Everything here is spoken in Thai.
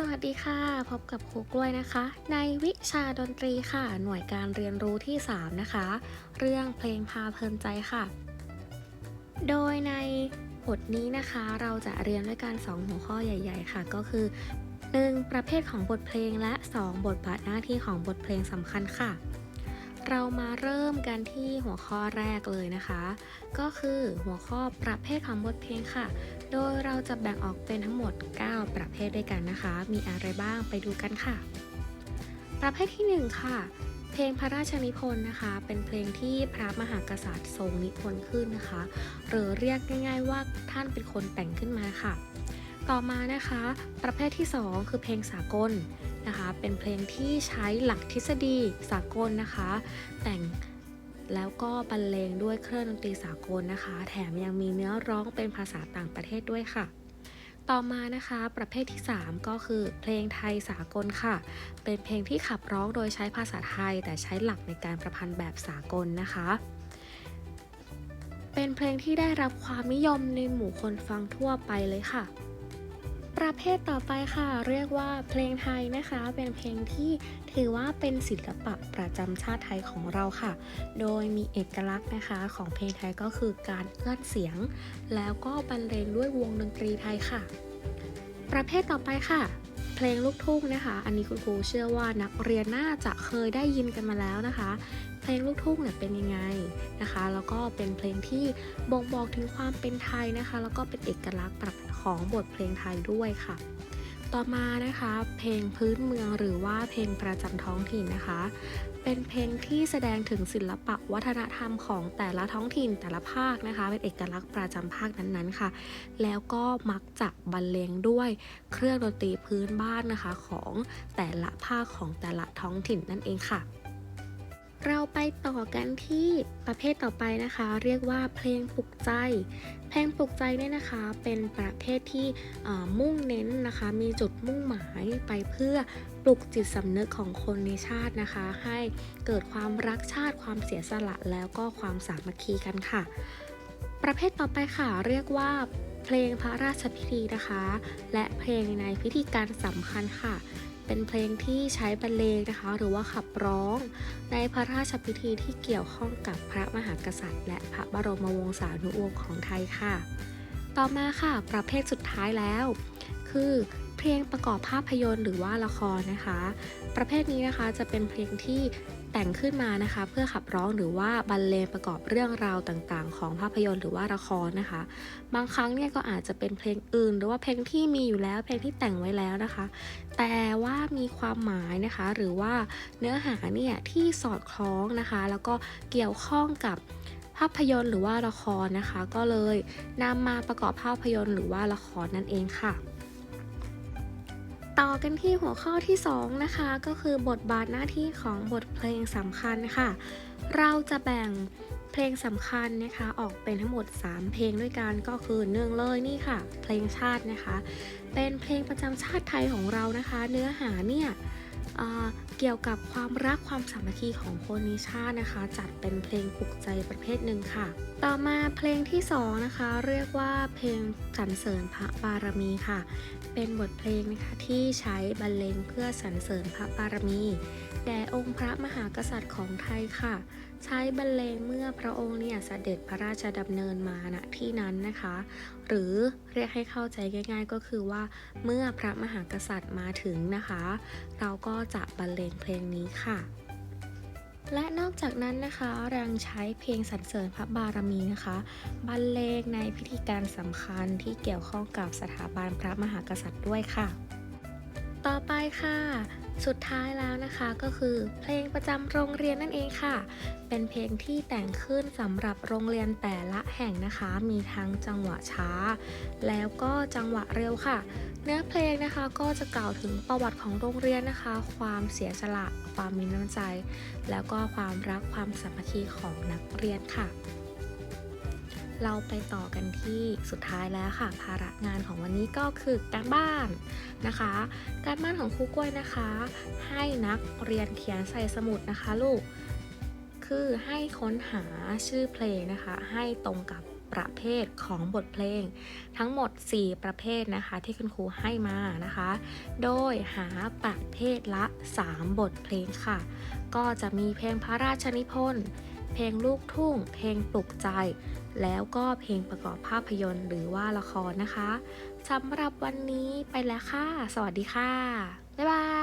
สวัสดีค่ะ พบกับครูกล้วยนะคะ ในวิชาดนตรีค่ะ หน่วยการเรียนรู้ที่ 3 นะคะ เรื่องเพลงพาเพลินใจค่ะ โดยในบทนี้นะคะเราจะเรียนด้วยกัน 2 หัวข้อใหญ่ ๆ ค่ะ ก็คือ 1. ประเภทของบทเพลงและ 2. บทบาทหน้าที่ของบทเพลงสำคัญค่ะ เรามาเริ่มกันที่หัวข้อแรกเลยนะคะ ก็คือหัวข้อประเภทของบทเพลงค่ะ โดยเราจะแบ่งออกเป็นทั้งหมด 9 ประเภทด้วยกันนะคะ มีอะไรบ้างไปดูกันค่ะ ประเภทที่ 1 ค่ะ เพลงพระราชนิพนธ์นะคะ เป็นเพลงที่พระมหากษัตริย์ทรงนิพนธ์ขึ้นนะคะ หรือเรียกง่ายๆว่าท่านเป็นคนแต่งขึ้นมาค่ะ ต่อมานะคะ ประเภทที่ 2 คือเพลงสากลนะคะ เป็นเพลงที่ใช้หลักทฤษฎีสากลนะคะ แต่ง แล้วก็บรรเลงด้วยเครื่องดนตรีสากลนะคะ แถมยังมีเนื้อร้องเป็นภาษาต่างประเทศด้วยค่ะ ต่อมานะคะประเภทที่ 3 ก็คือเพลงไทยสากลค่ะ เป็นเพลงที่ขับร้องโดยใช้ภาษาไทย แต่ใช้หลักในการประพันธ์แบบสากลนะคะ เป็นเพลงที่ได้รับความนิยมในหมู่คนฟังทั่วไปเลยค่ะ ประเภทต่อไปค่ะ เรียกว่าเพลงไทยนะคะ เป็นเพลงที่ถือว่าเป็นศิลปะประจำชาติไทยของเราค่ะ โดยมีเอกลักษณ์นะคะของเพลงไทยก็คือการเอื้อนเสียง แล้วก็บรรเลงด้วยวงดนตรีไทยค่ะ ประเภทต่อไปค่ะ เพลงลูกทุ่งนะคะ อันนี้คุณครูเชื่อว่านักเรียนน่าจะเคยได้ยินกันมาแล้วนะคะ เพลงลูกทุ่งเนี่ยเป็นยังไงนะคะ แล้วก็เป็นเพลงที่บ่งบอกถึงความเป็นไทยนะคะ แล้วก็เป็นเอกลักษณ์ของบทเพลงไทยด้วยค่ะ ต่อมานะคะ เพลงพื้นเมืองหรือว่าเพลงประจำท้องถิ่นนะคะ เป็นเพลงที่แสดงถึงศิลปะวัฒนธรรมของแต่ละท้องถิ่นแต่ละภาคนะคะ เป็นเอกลักษณ์ประจำภาคนั้นๆค่ะ แล้วก็มักจะบรรเลงด้วยเครื่องดนตรีพื้นบ้านนะคะของแต่ละภาคของแต่ละท้องถิ่นนั่นเองค่ะ เราไปต่อกันที่ประเภทต่อไปนะคะ เรียกว่าเพลงปลุกใจ เพลงปลุกใจเนี่ยนะคะเป็นประเภทที่มุ่งเน้นนะคะ มีจุดมุ่งหมายไปเพื่อปลุกจิตสำนึกของคนในชาตินะคะ ให้เกิดความรักชาติความเสียสละแล้วก็ความสามัคคีกันค่ะ ประเภทต่อไปค่ะ เรียกว่าเพลงพระราชพิธีนะคะ และเพลงในพิธีการสำคัญค่ะ เป็นเพลงที่ใช้บรรเลงนะคะ หรือว่าขับร้อง ในพระราชพิธีที่เกี่ยวข้องกับพระมหากษัตริย์ และพระบรมวงศานุวงศ์ของไทยค่ะ ต่อมาค่ะ ประเภทสุดท้ายแล้ว คือเพลงประกอบภาพยนตร์หรือว่าละครนะคะ ประเภทนี้นะคะจะเป็นเพลงที่ แต่งขึ้นมานะคะ เพื่อขับร้องหรือว่าบรรเลงประกอบเรื่องราวต่างๆ ของภาพยนตร์หรือว่าละครนะคะ บางครั้งเนี่ยก็อาจจะเป็นเพลงอื่น หรือว่าเพลงที่มีอยู่แล้วเพลงที่แต่งไว้แล้วนะคะ แต่ว่ามีความหมายนะคะ หรือว่าเนื้อหาเนี่ยที่สอดคล้องนะคะ แล้วก็เกี่ยวข้องกับภาพยนตร์หรือว่าละครนะคะ ก็เลยนำมาประกอบภาพยนตร์หรือว่าละครนั่นเองค่ะ ต่อกันที่หัวข้อที่ 2 นะคะ ก็คือบทบาทหน้าที่ของบทเพลงสำคัญค่ะ เราจะแบ่งเพลงสำคัญนะคะออกเป็นทั้งหมด 3 เพลงด้วยกันก็คือเนื่องเลยนี่ค่ะ เพลงชาตินะคะ เป็นเพลงประจำชาติไทยของเรานะคะ เนื้อหาเนี่ย เกี่ยวกับความรักความสามัคคีของคนนิชานะคะ จัดเป็นเพลงปลุกใจประเภทหนึ่งค่ะ ต่อมาเพลงที่2นะคะเรียกว่าเพลงสรรเสริญพระบารมีค่ะ เป็นบทเพลงนะคะที่ใช้บรรเลงเพื่อสรรเสริญพระบารมีแด่องค์พระมหากษัตริย์ของไทยค่ะ ใช้บรรเลงเมื่อพระองค์เนี่ยเสด็จพระราชดำเนินมาณที่นั้นนะคะ หรือเรียกให้เข้าใจง่าย ๆ ก็คือว่าเมื่อพระมหากษัตริย์มาถึงนะคะ เราก็จะบรรเลงเพลงนี้ค่ะ และนอกจากนั้นนะคะยังใช้เพลงสรรเสริญพระบารมีนะคะ บรรเลงในพิธีการสำคัญที่เกี่ยวข้องกับสถาบันพระมหากษัตริย์ด้วยค่ะ ต่อไปค่ะ สุดท้ายแล้วนะคะก็คือเพลงประจำโรงเรียนนั่นเองค่ะ เป็นเพลงที่แต่งขึ้นสำหรับโรงเรียนแต่ละแห่งนะคะ มีทั้งจังหวะช้า แล้วก็จังหวะเร็วค่ะ เนื้อเพลงนะคะก็จะกล่าวถึงประวัติของโรงเรียนนะคะ ความเสียสละ ความมีน้ำใจ แล้วก็ความรักความสามัคคีของนักเรียนค่ะ เราไปต่อกันที่สุดท้ายแล้วค่ะ ภาระงานของวันนี้ก็คือการบ้านนะคะ การบ้านของครูกล้วยนะคะ ให้นักเรียนเขียนใส่สมุดนะคะลูก คือให้ค้นหาชื่อเพลงนะคะ ให้ตรงกับประเภทของบทเพลง ทั้งหมด 4 ประเภทนะคะ ที่คุณครูให้มานะคะ โดยหาประเภทละ 3 บทเพลงค่ะ ก็จะมีเพลงพระราชนิพนธ์ เพลงลูกทุ่ง เพลงปลุกใจ แล้วก็เพลงประกอบภาพยนตร์หรือว่าละครนะคะสำหรับวันนี้ไปแล้วค่ะ สวัสดีค่ะ บ๊ายบาย